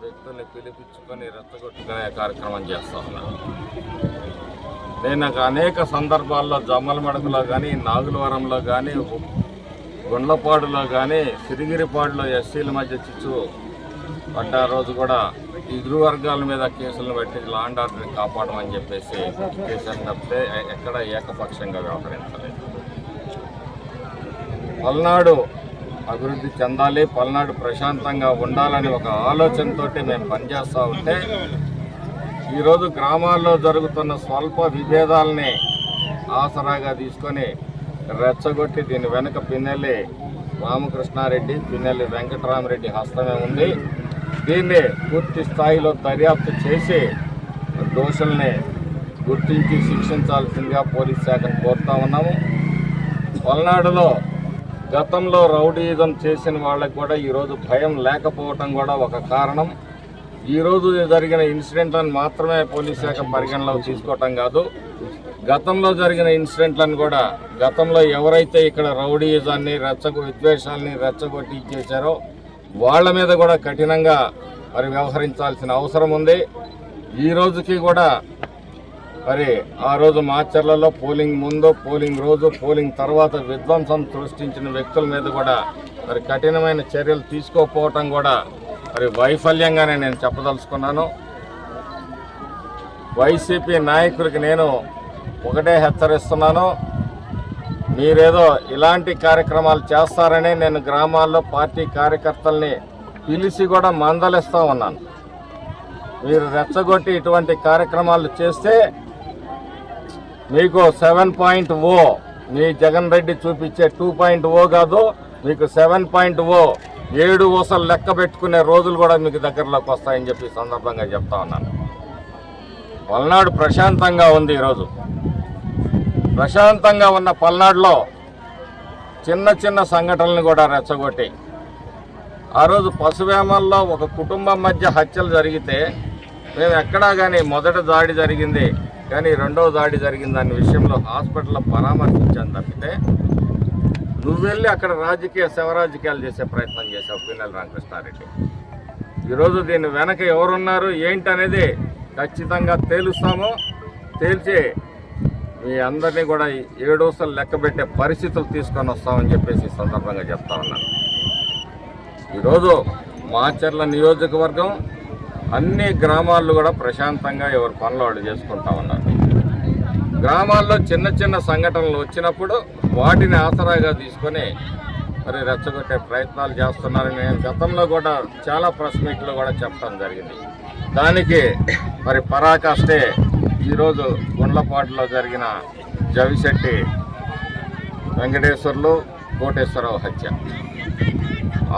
వ్యక్తుల్ని పిలిపించుకొని రెచ్చగొట్టుకునే కార్యక్రమం చేస్తా ఉన్నాను నేను నాకు అనేక సందర్భాల్లో జమ్మల మడకలో కానీ నాగులవరంలో కానీ గుండ్లపాడులో కానీ సిరిగిరిపాడులో ఎస్సీల మధ్య చిచ్చు పడ్డ రోజు కూడా ఈ ఇరు వర్గాల మీద కేసులను పెట్టి లాండ్ ఆర్డర్ని కాపాడమని చెప్పేసి కేసులు తప్పితే ఎక్కడ ఏకపక్షంగా వ్యవహరించలేదు. పల్నాడు అభివృద్ధి చెందాలి పల్నాడు ప్రశాంతంగా ఉండాలని ఒక ఆలోచనతోటి మేము పనిచేస్తూ ఉంటే ఈరోజు గ్రామాల్లో జరుగుతున్న స్వల్ప విభేదాలని ఆసరాగా తీసుకొని రెచ్చగొట్టి దీని వెనుక పిన్నెల్లి రామకృష్ణారెడ్డి పిన్నెల్లి వెంకటరామరెడ్డి హస్తమే ఉంది. దీన్ని పూర్తి స్థాయిలో దర్యాప్తు చేసి దోషుల్ని గుర్తించి శిక్షించాల్సిందిగా పోలీస్ శాఖను కోరుతా ఉన్నాము. పల్నాడులో గతంలో రౌడీయిజం చేసిన వాళ్ళకి కూడా ఈరోజు భయం లేకపోవటం కూడా ఒక కారణం. ఈరోజు జరిగిన ఇన్సిడెంట్లను మాత్రమే పోలీస్ శాఖ పరిగణలోకి తీసుకోవటం కాదు. గతంలో జరిగిన ఇన్సిడెంట్లను కూడా గతంలో ఎవరైతే ఇక్కడ రౌడీయిజాన్ని రెచ్చగొ విద్వేషాలని రెచ్చగొట్టి చేశారో వాళ్ళ మీద కూడా కఠినంగా మరి వ్యవహరించాల్సిన అవసరం ఉంది. ఈ రోజుకి కూడా మరి ఆ రోజు మాచర్లలో పోలింగ్ ముందు పోలింగ్ రోజు పోలింగ్ తర్వాత విధ్వంసం సృష్టించిన వ్యక్తుల మీద కూడా మరి కఠినమైన చర్యలు తీసుకోకపోవటం కూడా మరి వైఫల్యంగానే నేను చెప్పదలుచుకున్నాను. వైసీపీ నాయకులకి నేను ఒకటే హెచ్చరిస్తున్నాను. మీరేదో ఇలాంటి కార్యక్రమాలు చేస్తారని నేను గ్రామాల్లో పార్టీ కార్యకర్తల్ని పిలిచి కూడా మందలిస్తూ ఉన్నాను. మీరు రెచ్చగొట్టి ఇటువంటి కార్యక్రమాలు చేస్తే మీకు సెవెన్ పాయింట్ ఓ. మీ జగన్ రెడ్డి చూపించే టూ పాయింట్ ఓ కాదు మీకు సెవెన్ పాయింట్ ఓ. ఏడు ఊసలు లెక్క పెట్టుకునే రోజులు కూడా మీకు దగ్గరలోకి వస్తాయని చెప్పి సందర్భంగా చెప్తా ఉన్నాను. పల్నాడు ప్రశాంతంగా ఉంది ఈరోజు. ప్రశాంతంగా ఉన్న పల్నాడులో చిన్న చిన్న సంఘటనలు కూడా రెచ్చగొట్టి ఆ రోజు పశువేమల్లో ఒక కుటుంబం మధ్య హత్యలు జరిగితే మేము ఎక్కడా కానీ మొదట దాడి జరిగింది కానీ రెండో దాడి జరిగిన దాని విషయంలో హాస్పిటల్లో పరామర్శించాను తప్పితే నువ్వు వెళ్ళి అక్కడ రాజకీయ శవరాజకీయాలు చేసే ప్రయత్నం చేశావు పిన్నెల రామకృష్ణారెడ్డి. ఈరోజు దీని వెనక ఎవరున్నారు ఏంటి అనేది ఖచ్చితంగా తేలుస్తాము. తేల్చి మీ అందరినీ కూడా ఏడోసలు లెక్కబెట్టే పరిస్థితులు తీసుకొని వస్తామని చెప్పేసి సందర్భంగా చెప్తా ఉన్నాను. ఈరోజు మాచర్ల నియోజకవర్గం అన్ని గ్రామాల్లో కూడా ప్రశాంతంగా ఎవరి పనులు వాళ్ళు చేసుకుంటా ఉన్నారు. గ్రామాల్లో చిన్న చిన్న సంఘటనలు వచ్చినప్పుడు వాటిని ఆసరాగా తీసుకొని మరి రెచ్చగొట్టే ప్రయత్నాలు చేస్తున్నారని నేను గతంలో కూడా చాలా ప్రెస్ మీట్లో కూడా చెప్పడం జరిగింది. దానికి మరి పరాకాష్టే ఈరోజు గుండ్లపాటులో జరిగిన జవిశెట్టి వెంకటేశ్వర్లు కోటేశ్వరరావు హత్య.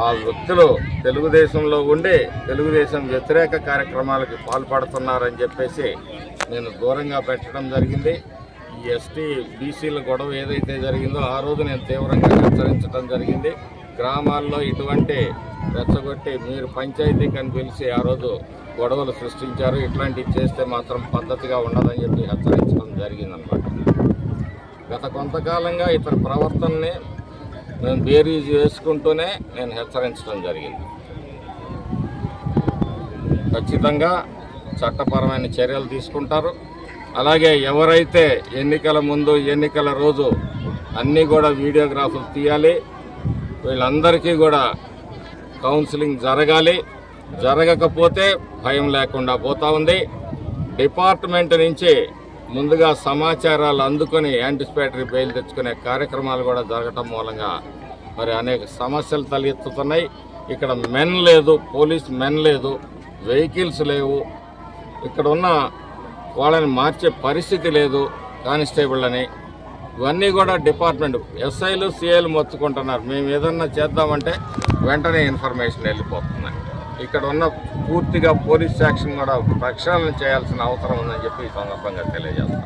ఆ వ్యక్తులు తెలుగుదేశంలో ఉండి తెలుగుదేశం వ్యతిరేక కార్యక్రమాలకు పాల్పడుతున్నారని చెప్పేసి నేను దూరంగా పెట్టడం జరిగింది. ఈ ఎస్టీ బీసీల గొడవ ఏదైతే జరిగిందో ఆ రోజు నేను తీవ్రంగా హెచ్చరించడం జరిగింది. గ్రామాల్లో ఇటువంటి రెచ్చగొట్టి మీరు పంచాయతీకి అని పిలిచి ఆ రోజు గొడవలు సృష్టించారు. ఇట్లాంటివి చేస్తే మాత్రం పద్ధతిగా ఉండదని చెప్పి హెచ్చరించడం జరిగిందనమాట. గత కొంతకాలంగా ఇతర ప్రవర్తనని నేను బేరీజ్ వేసుకుంటూనే నేను హెచ్చరించడం జరిగింది. ఖచ్చితంగా చట్టపరమైన చర్యలు తీసుకుంటారు. అలాగే ఎవరైతే ఎన్నికల ముందు ఎన్నికల రోజు అన్నీ కూడా వీడియోగ్రాఫ్లు తీయాలి వీళ్ళందరికీ కూడా కౌన్సిలింగ్ జరగాలి. జరగకపోతే భయం లేకుండా పోతా ఉంది. డిపార్ట్మెంట్ నుంచి ముందుగా సమాచారాలు అందుకొని యాంటిసిపేటరీ బెయిల్ తెచ్చుకునే కార్యక్రమాలు కూడా జరగటం మూలంగా మరి అనేక సమస్యలు తలెత్తుతున్నాయి. ఇక్కడ మెన్ లేదు పోలీస్ మెన్ లేదు వెహికల్స్ లేవు. ఇక్కడ ఉన్న వాళ్ళని మార్చే పరిస్థితి లేదు కానిస్టేబుల్ అని. ఇవన్నీ కూడా డిపార్ట్మెంట్ ఎస్ఐలు సిఐలు మొత్తుకుంటున్నారు. మేము ఏదన్నా చేద్దామంటే వెంటనే ఇన్ఫర్మేషన్ వెళ్ళిపోతున్నాయి. ఇక్కడ ఉన్న పూర్తిగా పోలీస్ యాక్షన్ కూడా ప్రక్షాళన చేయాల్సిన అవసరం ఉందని చెప్పి ఈ సందర్భంగా తెలియజేస్తాం.